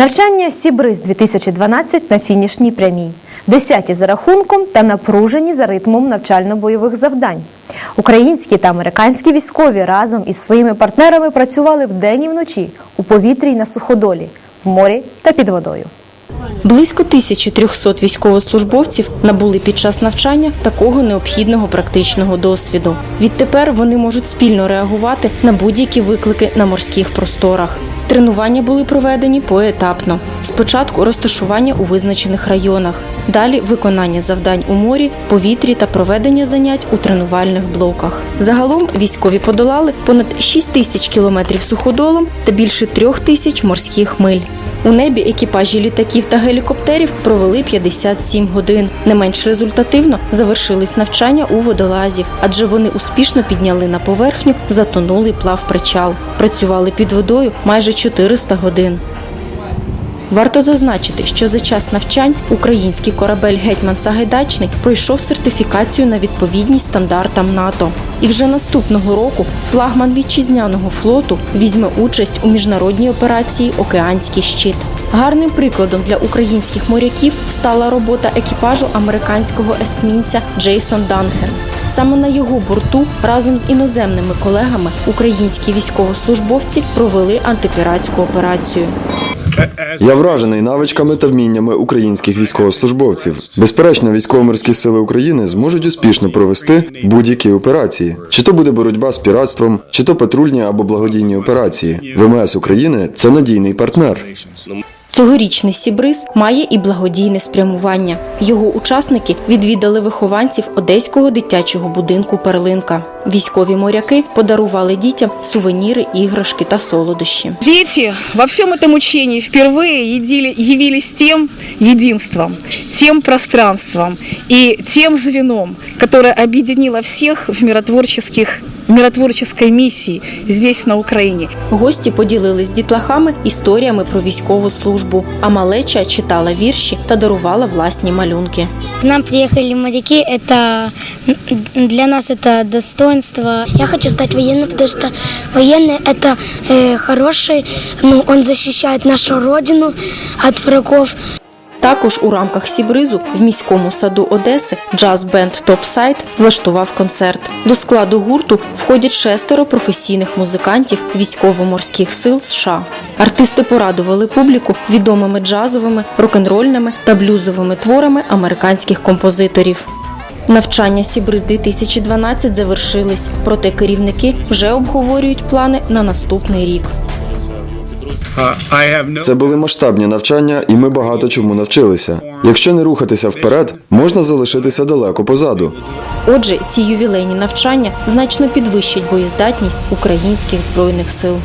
Навчання Сібриз 2012 на фінішній прямій. Десяті за рахунком та напружені за ритмом навчально-бойових завдань. Українські та американські військові разом із своїми партнерами працювали вдень і вночі у повітрі й на суходолі, в морі та під водою. Близько 1300 військовослужбовців набули під час навчання такого необхідного практичного досвіду. Відтепер вони можуть спільно реагувати на будь-які виклики на морських просторах. Тренування були проведені поетапно. Спочатку розташування у визначених районах, далі виконання завдань у морі, повітрі та проведення занять у тренувальних блоках. Загалом військові подолали понад 6 тисяч кілометрів суходолом та більше трьох тисяч морських миль. У небі екіпажі літаків та гелікоптерів провели 57 годин. Не менш результативно завершились навчання у водолазів, адже вони успішно підняли на поверхню затонулий плав причал. Працювали під водою майже 400 годин. Варто зазначити, що за час навчань український корабель Гетьман Сагайдачний пройшов сертифікацію на відповідність стандартам НАТО. І вже наступного року флагман вітчизняного флоту візьме участь у міжнародній операції Океанський щит. Гарним прикладом для українських моряків стала робота екіпажу американського есмінця Джейсон Данхен. Саме на його борту разом з іноземними колегами українські військовослужбовці провели антипіратську операцію. Я вражений навичками та вміннями українських військовослужбовців. Безперечно, військово-морські сили України зможуть успішно провести будь-які операції. Чи то буде боротьба з піратством, чи то патрульні або благодійні операції. ВМС України це надійний партнер. Цьогорічний Сібриз має і благодійне спрямування. Його учасники відвідали вихованців одеського дитячого будинку Перлинка. Військові моряки подарували дітям сувеніри, іграшки та солодощі. Дети во всем этом учении впервые едили- явились тем единством, тем пространством и тем звеном, которое объединило всех в миротворческих в миротворческой миссии здесь, на Украине. Гості поділились з дітлахами історіями про військову службу. А малеча читала вірші та дарувала власні малюнки. К нам приехали моряки, это для нас это достоинство. Я хочу стать военным, потому что военный это э, хороший, ну, он защищает нашу родину от врагов. Також у рамках Сібризу в міському саду Одеси джаз-бенд Топсайд влаштував концерт. До складу гурту входять шестеро професійних музикантів військово-морських сил США. Артисти порадували публіку відомими джазовими, рок-н-рольними та блюзовими творами американських композиторів. Навчання Сібриз 2012 завершились, проте керівники вже обговорюють плани на наступний рік. Це були масштабні навчання, і ми багато чому навчилися. Якщо не рухатися вперед, можна залишитися далеко позаду. Отже, ці ювілейні навчання значно підвищать боєздатність українських збройних сил.